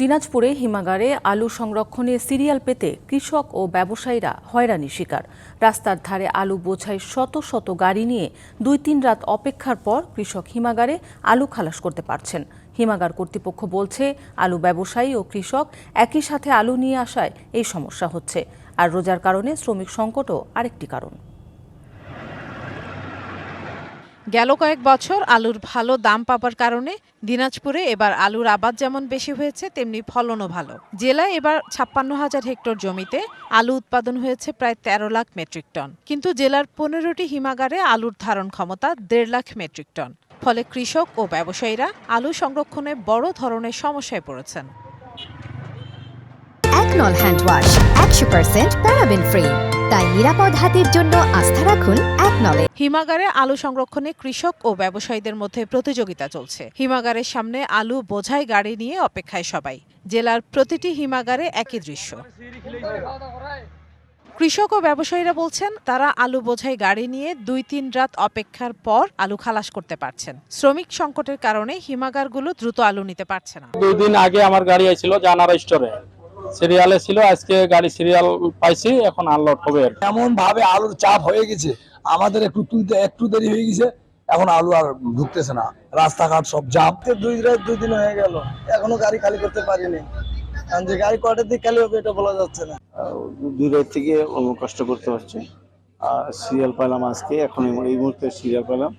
দিনাজপুরে হিমাগারে আলু সংরক্ষণে সিরিয়াল পেতে কৃষক ও ব্যবসায়ীরা হয়রানি শিকার। রাস্তার ধারে আলু বোঝাই শত শত গাড়ি নিয়ে দুই তিন রাত অপেক্ষার পর কৃষক হিমাগারে আলু খালাস করতে পারছেন। হিমাগার কর্তৃপক্ষ বলছে, আলু ব্যবসায়ী ও কৃষক একই সাথে আলু নিয়ে আসায় এই সমস্যা হচ্ছে। আর রোজার কারণে শ্রমিক সংকটও আরেকটি কারণ। গেল কয়েক বছর আলুর ভালো দাম পাবার কারণে দিনাজপুরে এবার আলুর আবাদ যেমন বেশি হয়েছে, তেমনি ফলনও ভালো। জেলায় এবার ছাপ্পান্ন হাজার হেক্টর জমিতে আলু উৎপাদন হয়েছে প্রায় তেরো লাখ মেট্রিক টন। কিন্তু জেলার পনেরোটি হিমাগারে আলুর ধারণ ক্ষমতা দেড় লাখ মেট্রিক টন। ফলে কৃষক ও ব্যবসায়ীরা আলু সংরক্ষণে বড় ধরনের সমস্যায় পড়েছেন। হ্যান্ড ওয়াশ একশো ফ্রি তাই নিরাপদ হাতের জন্য আস্থা রাখুন একনলে হিমাগারে আলু সংরক্ষণে কৃষক ও ব্যবসায়ীদের মধ্যে প্রতিযোগিতা চলছে। হিমাগারের সামনে আলু বোঝাই গাড়ি নিয়ে অপেক্ষায় সবাই। জেলার প্রতিটি হিমাগারে একই দৃশ্য। কৃষক ও ব্যবসায়ীরা বলছেন তারা আলু বোঝাই গাড়ি নিয়ে দুই তিন রাত অপেক্ষার পর আলু খালাস করতে পারছেন। শ্রমিক সংকটের কারণে হিমাগারগুলো দ্রুত আলু নিতে পারছে না। দুই দিন আগে আমার গাড়ি আইছিল জানারা স্টোরে। সিরিয়ালে ছিল আজকে গাড়ি সিরিয়াল পাইছি এখন আনলোড হবে এমন ভাবে আলুর চাপ হয়ে গেছে আমাদের একটু তুলতে একটু দেরি হয়ে গেছে এখন আলু আর ঢুকতেছে না। রাস্তাঘাট সব জাম। দুই রাত দুই দিন হয়ে গেল এখনও গাড়ি খালি করতে পারিনি। কারণ যে গাড়ি কটার দিকে খালি হবে এটা বলা যাচ্ছে না। দুই রাত থেকে অনেক কষ্ট করতে হচ্ছে। আর সিরিয়াল পেলাম আজকে এখন এই- মুহূর্তে সিরিয়াল পেলাম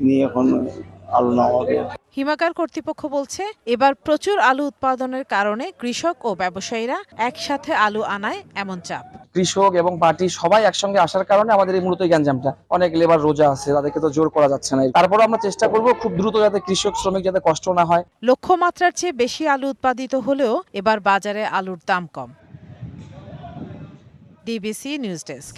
নিয়ে এখন আলু নামাবে। হিমাগার কর্তৃপক্ষ বলছে এবার প্রচুর আলু উৎপাদনের কারণে কৃষক ও ব্যবসায়ীরা একসাথে আলু আনায় এমন চাপ। কৃষক এবং পার্টি সবাই একসঙ্গে আসার কারণে আমাদের এই মূলত গ্যাঞ্জামটা। অনেক লেবার রোজা আছে তাদেরকে তো জোর করা যাচ্ছে না। তারপরে আমরা চেষ্টা করব খুব দ্রুত যাতে কৃষক শ্রমিক যাতে কষ্ট না হয়। লক্ষ্যমাত্রার চেয়ে বেশি আলু উৎপাদিত হলেও এবার বাজারে আলুর দাম কম। DBC news desk